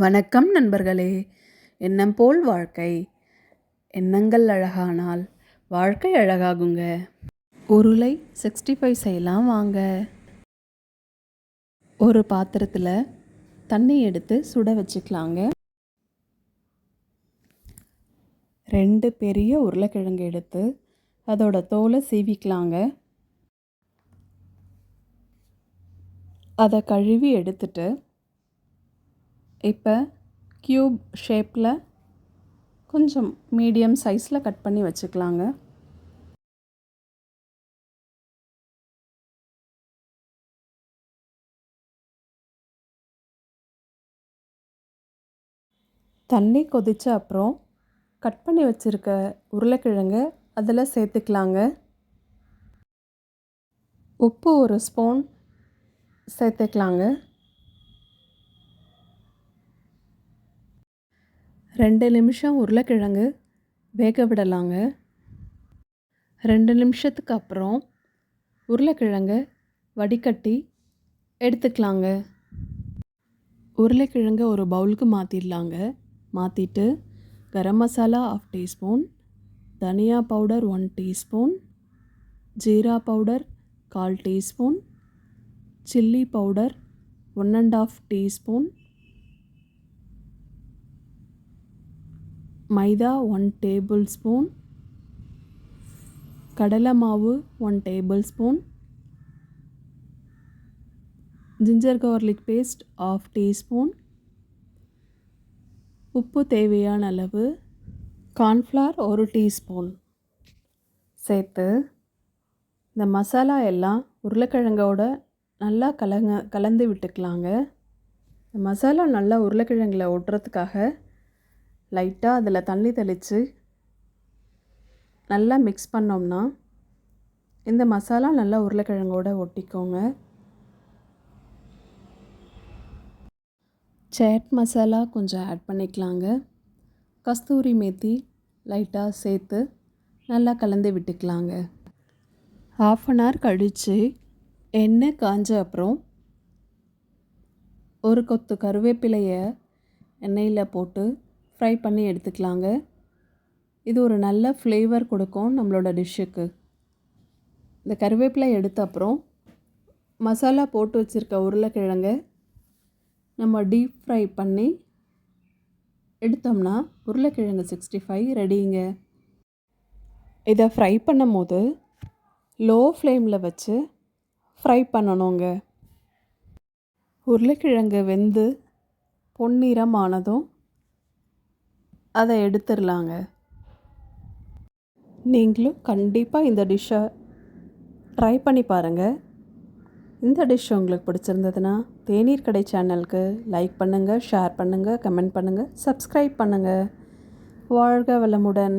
வணக்கம் நண்பர்களே. எண்ணம் போல் வாழ்க்கை. எண்ணங்கள் அழகானால் வாழ்க்கை அழகாகுங்க. உருளை சிக்ஸ்டி ஃபைவ் செய்யலாம் வாங்க. ஒரு பாத்திரத்தில் தண்ணி எடுத்து சுட வச்சுக்கலாங்க. ரெண்டு பெரிய உருளைக்கிழங்கு எடுத்து அதோட தோலை சீவிக்கலாங்க. அதை கழுவி எடுத்துட்டு இப்போ க்யூப் ஷேப்பில் கொஞ்சம் மீடியம் சைஸில் கட் பண்ணி வச்சுக்கலாங்க. தண்ணி கொதித்த அப்புறம் கட் பண்ணி வச்சுருக்க உருளைக்கிழங்கு அதில் சேர்த்துக்கலாங்க. உப்பு ஒரு ஸ்பூன் சேர்த்துக்கலாங்க. ரெண்டு நிமிஷம் உருளைக்கிழங்கு வேக விடலாங்க. ரெண்டு நிமிஷத்துக்கு அப்புறம் உருளைக்கிழங்கு வடிகட்டி எடுத்துக்கலாங்க. உருளைக்கிழங்கு ஒரு பவுலுக்கு மாற்றிடலாங்க மாற்றிட்டு கரம் மசாலா ஆஃப் டீஸ்பூன் தனியா பவுடர் ஒன் டீஸ்பூன் ஜீரா powder call teaspoon chilli powder one and half teaspoon maida one tablespoon கடலை மாவு one tablespoon ginger garlic paste half teaspoon உப்பு தேவையான அளவு கார்ன்ஃப்ளவர் ஒரு டீஸ்பூன் சேர்த்து இந்த மசாலா எல்லாம் உருளைக்கிழங்கோட நல்லா கலங்க கலந்து விட்டுக்கலாங்க. இந்த மசாலா நல்லா உருளைக்கிழங்கில் ஒட்டுறதுக்காக லைட்டாக அதில் தண்ணி தெளித்து நல்லா மிக்ஸ் பண்ணோம்னா இந்த மசாலா நல்லா உருளைக்கிழங்கோடு ஒட்டிக்கோங்க. சேட் மசாலா கொஞ்சம் ஆட் பண்ணிக்கலாங்க. கஸ்தூரி மேத்தி லைட்டாக சேர்த்து நல்லா கலந்து விட்டுக்கலாங்க. ஆஃப் அன் ஹவர் கழித்து எண்ணெய் காஞ்ச அப்புறம் ஒரு கொத்து கருவேப்பிலையை எண்ணெயில் போட்டு ஃப்ரை பண்ணி எடுத்துக்கலாங்க. இது ஒரு நல்ல ஃப்ளேவர் கொடுக்கும் நம்மளோட டிஷ்ஷுக்கு இந்த கருவேப்பிலை எடுத்த அப்புறம் மசாலா போட்டு வச்சுருக்க உருளைக்கிழங்க நம்ம டீப் ஃப்ரை பண்ணி எடுத்தோம்னா உருளைக்கிழங்கு சிக்ஸ்டி ஃபைவ் ரெடிங்க இதை ஃப்ரை பண்ணும் போது லோ ஃப்ளேமில் வச்சு ஃப்ரை பண்ணணுங்க. உருளைக்கிழங்கு வெந்து பொன்னிறமானதும் அதை எடுத்துடலாங்க. நீங்களும் கண்டிப்பாக இந்த டிஷ்ஷை ட்ரை பண்ணி பாருங்கள் இந்த டிஷ் உங்களுக்கு பிடிச்சிருந்ததுன்னா தேநீர் கடை சேனலுக்கு லைக் பண்ணுங்கள் ஷேர் பண்ணுங்கள் கமெண்ட் பண்ணுங்கள் சப்ஸ்கிரைப் பண்ணுங்கள் வாழ்க வளமுடன்.